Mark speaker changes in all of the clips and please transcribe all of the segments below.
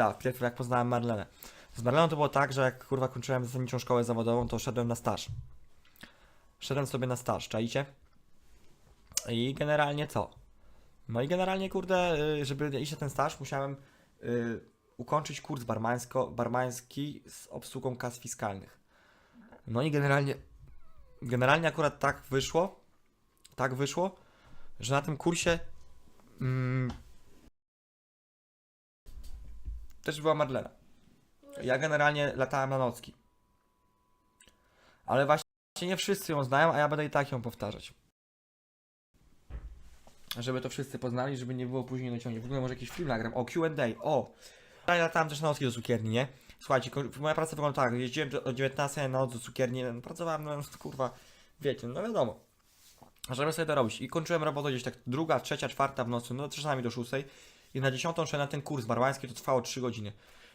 Speaker 1: szpitala, wpierw jak poznałem Marlenę. Z Marleną to było tak, że jak kurwa kończyłem zasadniczą szkołę zawodową, to szedłem na staż. Szedłem sobie na staż, czaicie? I generalnie co? No i generalnie, kurde, y, żeby iść na ten staż, musiałem y, ukończyć kurs barmańsko, barmański z obsługą kas fiskalnych. No i generalnie, generalnie akurat tak wyszło, tak wyszło, że na tym kursie mm, też była Marlena. Ja generalnie latałem na nocki. Ale właśnie nie wszyscy ją znają, a ja będę i tak ją powtarzać. Żeby to wszyscy poznali, żeby nie było później dociągnięć. W ogóle może jakiś film nagram. O, Q&A, o! Ja latałem też na nocki do cukierni, nie? Słuchajcie, moja praca wygląda tak, jeździłem do- o 19 na noc do cukierni, pracowałem, no kurwa, wiecie, no wiadomo. Żeby sobie to robić. I kończyłem robotę gdzieś tak druga, trzecia, czwarta w nocy, no czasami do szóstej. I na dziesiątą szedłem na ten kurs barmański, to trwało 3 godziny.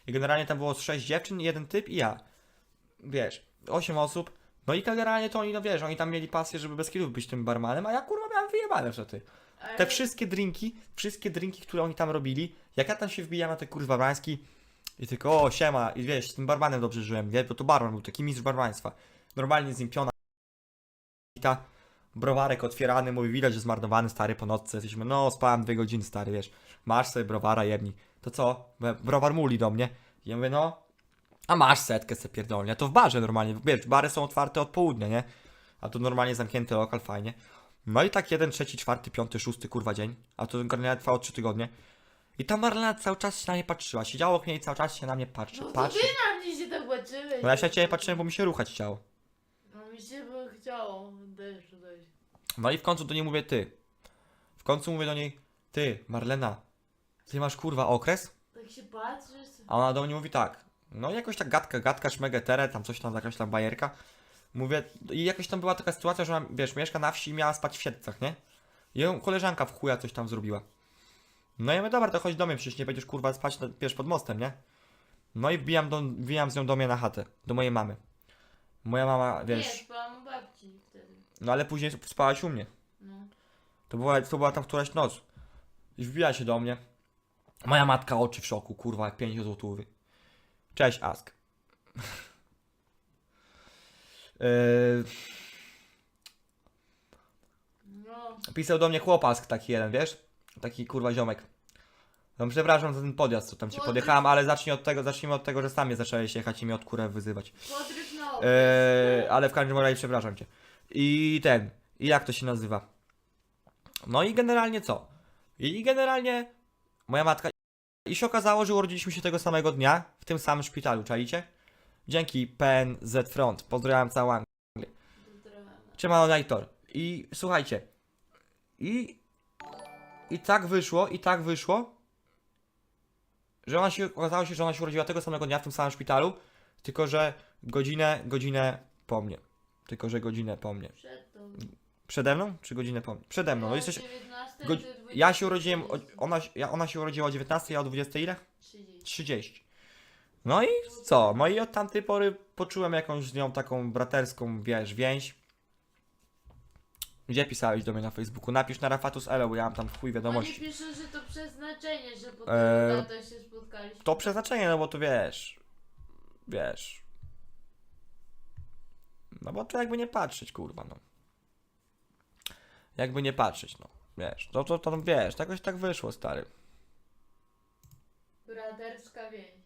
Speaker 1: I generalnie tam było z 6 dziewczyn, jeden typ i ja. Wiesz, 8 osób. No i generalnie to oni, no wiesz, oni tam mieli pasję, żeby bez kilów być tym barmanem, a ja kurwa miałem wyjebane ty.
Speaker 2: Ale
Speaker 1: Te wszystkie drinki, wszystkie drinki, które oni tam robili, jak ja tam się wbijam na te kurs barmański i tylko o, siema, i wiesz, z tym barmanem dobrze żyłem, nie? Bo to barman był taki mistrz barmaństwa. Normalnie z nim piona ta browarek otwierany, mówi, widać, że zmarnowany stary po nocce, jesteśmy, no, spałem dwie godziny, stary, wiesz, masz sobie browara, jedni. To co? Browar muli do mnie. I ja mówię, no, a masz setkę se pierdolnie. To w barze normalnie, wiesz, bary są otwarte od południa, nie? A tu normalnie zamknięty lokal, fajnie. No i tak jeden, trzeci, czwarty, piąty, szósty, kurwa dzień. A to generalnie trwało trzy tygodnie. I ta Marlena cały czas się na mnie patrzyła. Siedziało w niej i cały czas się na mnie patrzy.
Speaker 2: No to
Speaker 1: patrzy.
Speaker 2: ty na mnie się tak patrzyłeś.
Speaker 1: No ja się na ciebie patrzyłem, bo mi się ruchać chciało.
Speaker 2: No mi się by chciało też.
Speaker 1: No i w końcu do niej mówię ty. W końcu mówię do niej, ty, Marlena, ty masz kurwa okres?
Speaker 2: Tak się patrzysz.
Speaker 1: A ona do mnie mówi tak. No i jakoś tak gadka, gadka, szmegetere, tam coś tam, jakaś tam bajerka. Mówię, i jakoś tam była taka sytuacja, że ona, wiesz, mieszka na wsi i miała spać w siedcach, nie? I ją koleżanka w chuja coś tam zrobiła. No i ja mówię, dobra, to chodź do mnie, przecież nie będziesz kurwa spać, na, wiesz, pod mostem, nie? No i wbijam, do, wbijam z nią do mnie na chatę, do mojej mamy. Moja mama, wiesz. No ale później spałaś u mnie.
Speaker 2: No.
Speaker 1: To była, to była tam któraś noc. I wbija się do mnie. Moja matka oczy w szoku, kurwa, jak 5 złotówy. Cześć, Ask. yy,
Speaker 2: No.
Speaker 1: pisał do mnie chłopask taki jeden, wiesz? Taki kurwa ziomek. No przepraszam za ten podjazd, co tam ci
Speaker 2: Podryw-
Speaker 1: podjechałem, ale zacznij od tego, zacznijmy od tego, że sam mnie zacząłeś jechać i mnie od kurę wyzywać.
Speaker 2: Podryw.
Speaker 1: Eee, ale w każdym razie przepraszam cię. I ten, i jak to się nazywa? No i generalnie co? I generalnie moja matka. I się okazało, że urodziliśmy się tego samego dnia w tym samym szpitalu, czaicie? Dzięki PNZ Front. Pozdrawiam całą Anglię. Siemano Najtor. I słuchajcie. I. I tak wyszło, i tak wyszło, że ona się, okazało się, że ona się urodziła tego samego dnia w tym samym szpitalu, tylko że godzinę, godzinę po mnie. Tylko że godzinę po mnie.
Speaker 2: Przed.
Speaker 1: Przede mną, czy godzinę po mnie? Przede mną. No jesteś,
Speaker 2: 19,
Speaker 1: go,
Speaker 2: ty 20,
Speaker 1: ja się urodziłem, o, ona, ja, ona się urodziła o 19, ja o 20 ile?
Speaker 2: 30.
Speaker 1: 30. No i co? No i od tamtej pory poczułem jakąś z nią taką braterską, wiesz, więź. Gdzie pisałeś do mnie na Facebooku? Napisz na Rafatus Elo, bo ja mam tam chuj
Speaker 2: Oni
Speaker 1: wiadomości.
Speaker 2: piszą, że to przeznaczenie, że po
Speaker 1: Eee,
Speaker 2: latach się spotkaliśmy.
Speaker 1: To przeznaczenie, no bo to wiesz. Wiesz. Bo to jakby nie patrzeć, kurwa, no. Jakby nie patrzeć, no. Wiesz, to, to, to wiesz, jakoś tak wyszło, stary.
Speaker 2: Braterska więź.